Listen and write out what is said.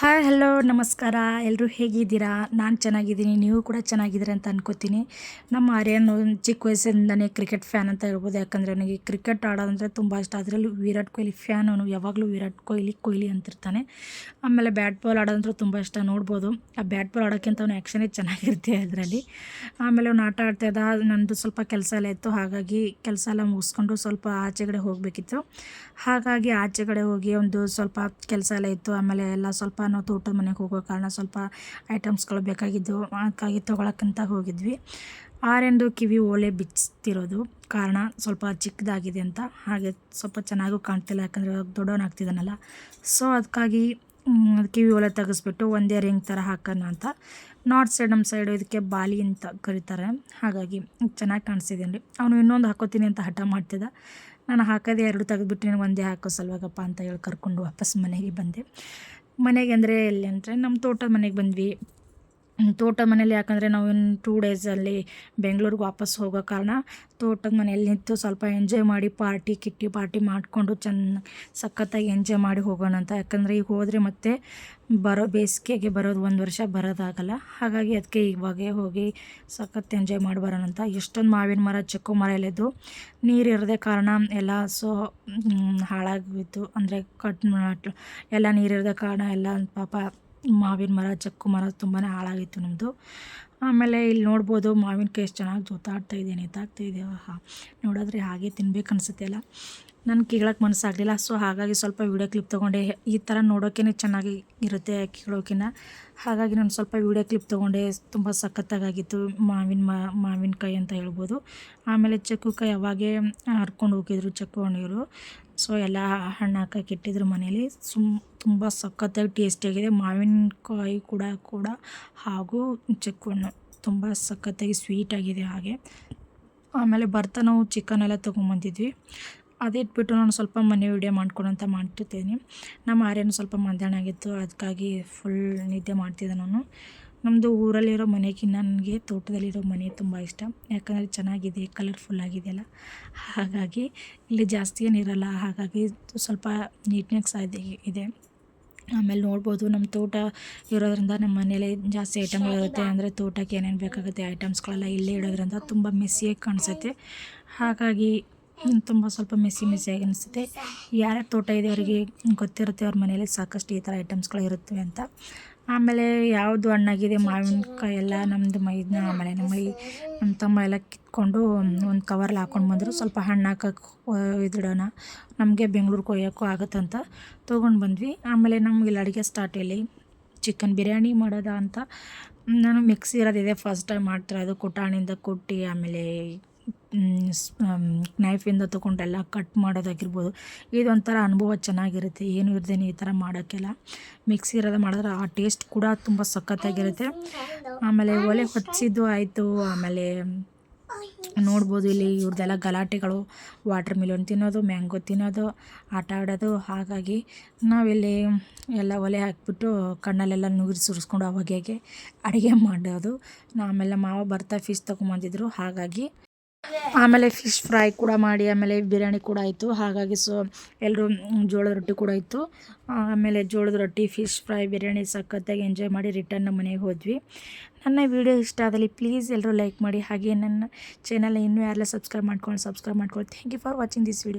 Hi hello ನಮಸ್ಕಾರ. ಎಲ್ಲರೂ ಹೇಗಿದ್ದೀರಾ? ನಾನು ಚೆನ್ನಾಗಿದ್ದೀನಿ, ನೀವು ಕೂಡ ಚೆನ್ನಾಗಿದ್ದೀರಾ ಅಂತ ಅನ್ಕೋತೀನಿ. ನಮ್ಮ ಆರ್ಯನ್ ಚಿಕ್ಕ ವಯಸ್ಸಿಂದನೇ ಕ್ರಿಕೆಟ್ ಫ್ಯಾನ್ ಅಂತ ಹೇಳ್ಬೋದು. ಯಾಕಂದರೆ ಅವನಿಗೆ ಕ್ರಿಕೆಟ್ ಆಡೋದಂದರೆ ತುಂಬ ಇಷ್ಟ. ಅದರಲ್ಲೂ ವಿರಾಟ್ ಕೊಹ್ಲಿ ಫ್ಯಾನ್, ಅವನು ಯಾವಾಗಲೂ ವಿರಾಟ್ ಕೊಹ್ಲಿ ಕೊಹ್ಲಿ ಅಂತಿರ್ತಾನೆ. ಆಮೇಲೆ ಬ್ಯಾಟ್ ಬಾಲ್ ಆಡೋದಂದ್ರೆ ತುಂಬ ಇಷ್ಟ, ನೋಡ್ಬೋದು. ಆ ಬ್ಯಾಟ್ ಬಾಲ್ ಆಡೋಕ್ಕಿಂತ ಅವನು ಆ್ಯಕ್ಷನೇ ಚೆನ್ನಾಗಿರುತ್ತೆ ಅದರಲ್ಲಿ. ಆಮೇಲೆ ಅವ್ನು ಆಟ ಆಡ್ತಾಯಿದ್ದ ನನ್ನದು ಸ್ವಲ್ಪ ಕೆಲಸ ಎಲ್ಲ ಇತ್ತು. ಹಾಗಾಗಿ ಕೆಲಸ ಎಲ್ಲ ಮುಗಿಸ್ಕೊಂಡು ಸ್ವಲ್ಪ ಆಚೆಗಡೆ ಹೋಗಬೇಕಿತ್ತು. ಹಾಗಾಗಿ ಆಚೆಗಡೆ ಹೋಗಿ ಒಂದು ಸ್ವಲ್ಪ ಕೆಲಸ ಎಲ್ಲ ಇತ್ತು. ಆಮೇಲೆ ಎಲ್ಲ ಸ್ವಲ್ಪ ನಾವು ತೋಟ ಮನೆಗೆ ಹೋಗೋ ಕಾರಣ ಸ್ವಲ್ಪ ಐಟಮ್ಸ್ಗಳು ಬೇಕಾಗಿದ್ದವು, ಅದಕ್ಕಾಗಿ ತೊಗೊಳಕ್ಕಂತ ಹೋಗಿದ್ವಿ. ಆರೆಂದು ಕಿವಿ ಓಲೆ ಬಿಚ್ತಿರೋದು ಕಾರಣ ಸ್ವಲ್ಪ ಚಿಕ್ಕದಾಗಿದೆ ಅಂತ. ಹಾಗೆ ಸ್ವಲ್ಪ ಚೆನ್ನಾಗೂ ಕಾಣ್ತಿಲ್ಲ, ಯಾಕಂದರೆ ದೊಡ್ಡವನಾಗ್ತಿದ್ದಾನಲ್ಲ. ಸೊ ಅದಕ್ಕಾಗಿ ಕಿವಿ ಒಲೆ ತೆಗೆಸ್ಬಿಟ್ಟು ಒಂದೇ ರಿಂಗ್ ಥರ ಹಾಕೋಣ ಅಂತ. ನಾರ್ತ್ ಸೈಡ್ ನಮ್ಮ ಸೈಡು ಇದಕ್ಕೆ ಬಾಲಿ ಅಂತ ಕರೀತಾರೆ. ಹಾಗಾಗಿ ಚೆನ್ನಾಗಿ ಕಾಣಿಸ್ತಿದೆ ರೀ ಅವನು ಇನ್ನೊಂದು ಹಾಕೋತೀನಿ ಅಂತ ಹಠ ಮಾಡ್ತಿದ್ದ. ನಾನು ಹಾಕೋದೇ ಎರಡು ತೆಗೆದ್ಬಿಟ್ಟು ನೀನು ಒಂದೇ ಹಾಕೋ ಸಲುವಾಗಪ್ಪ ಅಂತ ಹೇಳಿ ಕರ್ಕೊಂಡು ವಾಪಸ್ ಮನೆಗೆ ಬಂದೆ. ಮನೆಗೆ ಅಂದರೆ ಎಲ್ಲಿ ಅಂದರೆ ನಮ್ಮ ತೋಟದ ಮನೆಗೆ ಬಂದ್ವಿ. ತೋಟದ ಮನೇಲಿ ಯಾಕಂದರೆ ನಾವು ಇನ್ನು ಟೂ ಡೇಸಲ್ಲಿ ಬೆಂಗಳೂರಿಗೆ ವಾಪಸ್ ಹೋಗೋ ಕಾರಣ ತೋಟದ ಮನೆಯಲ್ಲಿ ನಿಂತು ಸ್ವಲ್ಪ ಎಂಜಾಯ್ ಮಾಡಿ ಪಾರ್ಟಿ ಕಿಟ್ಟಿ ಪಾರ್ಟಿ ಮಾಡಿಕೊಂಡು ಚೆನ್ನ ಸಖತ್ತಾಗಿ ಎಂಜಾಯ್ ಮಾಡಿ ಹೋಗೋಣ ಅಂತ. ಯಾಕಂದರೆ ಈಗ ಹೋದರೆ ಮತ್ತೆ ಬರೋ ಬೇಸಿಗೆಗೆ ಬರೋದು ಒಂದು ವರ್ಷ ಬರೋದಾಗಲ್ಲ. ಹಾಗಾಗಿ ಅದಕ್ಕೆ ಇವಾಗೆ ಹೋಗಿ ಸಖತ್ತು ಎಂಜಾಯ್ ಮಾಡಿ ಬರೋಣ ಅಂತ. ಎಷ್ಟೊಂದು ಮಾವಿನ ಮರ, ಚಕ್ಕು ಮರ ಎಲ್ಲದ್ದು ನೀರು ಇರದೆ ಕಾರಣ ಎಲ್ಲ ಸೊ ಹಾಳಾಗಿತ್ತು ಅಂದರೆ ಕಟ್, ಎಲ್ಲ ನೀರಿರದ ಕಾರಣ ಎಲ್ಲ ಪಾಪ ಮಾವಿನ ಮರ ಚಕ್ಕು ಮರ ತುಂಬಾ ಹಾಳಾಗಿತ್ತು ನಮ್ಮದು ಆಮೇಲೆ ಇಲ್ಲಿ ನೋಡ್ಬೋದು ಮಾವಿನಕಾಯಿ ಎಷ್ಟು ಚೆನ್ನಾಗಿ ಜೋತಾಡ್ತಾ ಇದೆ ಆಹಾ ನೋಡಿದ್ರೆ ಹಾಗೆ ತಿನ್ಬೇಕು ಅನಿಸುತ್ತೆ ಅಲ್ಲ. ನನಗೆ ಕೇಳೋಕ್ಕೆ ಮನಸ್ಸಾಗಲಿಲ್ಲ. ಸೊ ಹಾಗಾಗಿ ಸ್ವಲ್ಪ ವೀಡಿಯೋ ಕ್ಲಿಪ್ ತೊಗೊಂಡೆ. ಈ ಥರ ನೋಡೋಕ್ಕೇ ಚೆನ್ನಾಗಿ ಇರುತ್ತೆ ಕೇಳೋಕಿನ. ಹಾಗಾಗಿ ನಾನು ಸ್ವಲ್ಪ ವೀಡಿಯೋ ಕ್ಲಿಪ್ ತೊಗೊಂಡೆ. ತುಂಬ ಸಖತ್ತಾಗಿತ್ತು ಮಾವಿನ ಮಾವಿನಕಾಯಿ ಅಂತ ಹೇಳ್ಬೋದು. ಆಮೇಲೆ ಚಕ್ಕುಕಾಯಿ ಅವಾಗೇ ಹರ್ಕೊಂಡು ಹೋಗಿದ್ರು ಚಕ್ಕು ಹಣ್ಣಿರು ಸೊ ಎಲ್ಲ ಹಣ್ಣು ಹಾಕಕ್ಕೆ ಇಟ್ಟಿದ್ರು ಮನೇಲಿ. ಸುಮ್, ತುಂಬ ಸಖತ್ತಾಗಿ ಟೇಸ್ಟಿಯಾಗಿದೆ ಮಾವಿನಕಾಯಿ ಕೂಡ ಕೂಡ ಹಾಗೂ ಚಕ್ಕು ಹಣ್ಣು ತುಂಬ ಸಖತ್ತಾಗಿ ಸ್ವೀಟಾಗಿದೆ ಹಾಗೆ. ಆಮೇಲೆ ಬರ್ತಾ ನಾವು ಚಿಕನ್ ಎಲ್ಲ ತೊಗೊಂಬಂದಿದ್ವಿ. ಅದಿಟ್ಬಿಟ್ಟು ನಾನು ಸ್ವಲ್ಪ ಮನೆ ವಿಡಿಯೋ ಮಾಡ್ಕೊಳಂತ ಮಾಡ್ತಿರ್ತೀನಿ ನಮ್ಮ ಆರ್ಯನ ಸ್ವಲ್ಪ ಮಧ್ಯಾಹ್ನ ಆಗಿತ್ತು ಅದಕ್ಕಾಗಿ ಫುಲ್ ನಿದ್ದೆ ಮಾಡ್ತಿದ್ದೆ ನಾನು. ನಮ್ಮದು ಊರಲ್ಲಿರೋ ಮನೆಗಿಂತ ನನಗೆ ತೋಟದಲ್ಲಿರೋ ಮನೆ ತುಂಬ ಇಷ್ಟ. ಯಾಕಂದರೆ ಚೆನ್ನಾಗಿದೆ ಕಲರ್ಫುಲ್ ಆಗಿದೆಯಲ್ಲ. ಹಾಗಾಗಿ ಇಲ್ಲಿ ಜಾಸ್ತಿ ಏನಿರಲ್ಲ ಹಾಗಾಗಿ ಸ್ವಲ್ಪ ನೀಟ್ನೆಸ್ ಇದೆ ಇದೆ. ಆಮೇಲೆ ನೋಡ್ಬೋದು ನಮ್ಮ ತೋಟ ಇರೋದ್ರಿಂದ ನಮ್ಮ ಮನೇಲಿ ಜಾಸ್ತಿ ಐಟಮ್ಗಳಿರುತ್ತೆ ಅಂದರೆ ತೋಟಕ್ಕೆ ಏನೇನು ಬೇಕಾಗುತ್ತೆ ಐಟಮ್ಸ್ಗಳೆಲ್ಲ ಇಲ್ಲೇ ಇಡೋದ್ರಿಂದ ತುಂಬ ಮೆಸ್ಸಿಯಾಗಿ ಕಾಣಿಸುತ್ತೆ. ಹಾಗಾಗಿ ತುಂಬ ಸ್ವಲ್ಪ ಮೆಸ್ಸಿ ಮೆಸ್ಸಿಯಾಗಿ ಅನಿಸುತ್ತೆ. ಯಾರ್ಯಾರ ತೋಟ ಇದೆ ಅವರಿಗೆ ಗೊತ್ತಿರುತ್ತೆ ಅವ್ರ ಮನೇಲಿ ಸಾಕಷ್ಟು ಈ ಥರ ಐಟಮ್ಸ್ಗಳು ಇರುತ್ತವೆ ಅಂತ. ಆಮೇಲೆ ಯಾವುದು ಹಣ್ಣಾಗಿದೆ, ಮಾವಿನಕಾಯಿ ಎಲ್ಲ ನಮ್ಮದು ಮೈದನ್ನ ಆಮೇಲೆ ನಮ್ಮ ಮೈ, ನಮ್ಮ ತಮ್ಮ ಎಲ್ಲ ಕಿತ್ಕೊಂಡು ಒಂದು ಕವರ್ಲ್ಲಿ ಹಾಕ್ಕೊಂಡು ಬಂದರು. ಸ್ವಲ್ಪ ಹಣ್ಣು ಹಾಕಕ್ಕೆ ಇದಿಡೋಣ ನಮಗೆ ಬೆಂಗ್ಳೂರಿಗೆ ಕೊಯ್ಯೋಕ್ಕೂ ಆಗುತ್ತಂತ ತೊಗೊಂಡು ಬಂದ್ವಿ. ಆಮೇಲೆ ನಮ್ಗೆ ಇಲ್ಲಿ ಅಡುಗೆ ಸ್ಟಾರ್ಟ್ ಇಲ್ಲಿ ಚಿಕನ್ ಬಿರಿಯಾನಿ ಮಾಡೋದಾ ಅಂತ. ನಾನು ಮಿಕ್ಸಿ ಇರೋದಿದೆ ಫಸ್ಟ್ ಟೈಮ್ ಮಾಡ್ತಿರೋದು. ಕುಟಾಣಿಂದ ಕುಟ್ಟಿ, ಆಮೇಲೆ ನೈಫಿಂದ ತೊಗೊಂಡೆಲ್ಲ ಕಟ್ ಮಾಡೋದಾಗಿರ್ಬೋದು. ಇದೊಂಥರ ಅನುಭವ ಚೆನ್ನಾಗಿರುತ್ತೆ. ಏನು ಇರ್ದೇನೆ ಈ ಥರ ಮಾಡೋಕ್ಕೆಲ್ಲ. ಮಿಕ್ಸಿ ಇರೋದು ಮಾಡಿದ್ರೆ ಆ ಟೇಸ್ಟ್ ಕೂಡ ತುಂಬ ಸಖತ್ತಾಗಿರುತ್ತೆ. ಆಮೇಲೆ ಒಲೆ ಹೊತ್ತಿಸಿದ್ದು ಆಯಿತು. ಆಮೇಲೆ ನೋಡ್ಬೋದು ಇಲ್ಲಿ ಇವ್ರದ್ದೆಲ್ಲ ಗಲಾಟೆಗಳು. ವಾಟರ್ ಮಿಲನ್ ತಿನ್ನೋದು ಮ್ಯಾಂಗೋ ತಿನ್ನೋದು, ಆಟ ಆಡೋದು. ಹಾಗಾಗಿ ನಾವಿಲ್ಲಿ ಎಲ್ಲ ಒಲೆ ಹಾಕ್ಬಿಟ್ಟು ಕಣ್ಣಲ್ಲೆಲ್ಲ ನೀರು ಸುರಿಸ್ಕೊಂಡು ಅವಾಗೆ ಅಡುಗೆ ಮಾಡೋದು. ಆಮೇಲೆ ಮಾವ ಬರ್ತಾ ಫಿಶ್ ತೊಗೊಂಬಂದಿದ್ರು. ಹಾಗಾಗಿ ಆಮೇಲೆ ಫಿಶ್ ಫ್ರೈ ಕೂಡ ಮಾಡಿ, ಆಮೇಲೆ ಬಿರಿಯಾನಿ ಕೂಡ ಆಯಿತು. ಹಾಗಾಗಿ ಸೊ ಎಲ್ಲರೂ ಜೋಳದ ರೊಟ್ಟಿ ಕೂಡ ಇತ್ತು ಆಮೇಲೆ ಜೋಳದ ರೊಟ್ಟಿ, ಫಿಶ್ ಫ್ರೈ, ಬಿರಿಯಾನಿ ಸಖತ್ತಾಗಿ ಎಂಜಾಯ್ ಮಾಡಿ ರಿಟರ್ನ್ ನಮ್ಮ ಮನೆಗೆ ಹೋದ್ವಿ. ನನ್ನ ವಿಡಿಯೋ ಇಷ್ಟ ಆದಲ್ಲಿ ಪ್ಲೀಸ್ ಎಲ್ಲರೂ ಲೈಕ್ ಮಾಡಿ. ಹಾಗೆ ನನ್ನ ಚಾನಲ್ ಇನ್ನೂ ಯಾರೆಲ್ಲ ಸಬ್ಸ್ಕ್ರೈಬ್ ಮಾಡ್ಕೊಂಡು ಸಬ್ಸ್ಕ್ರೈಬ್ ಮಾಡ್ಕೊಳ್ಳಿ. Thank you for watching this video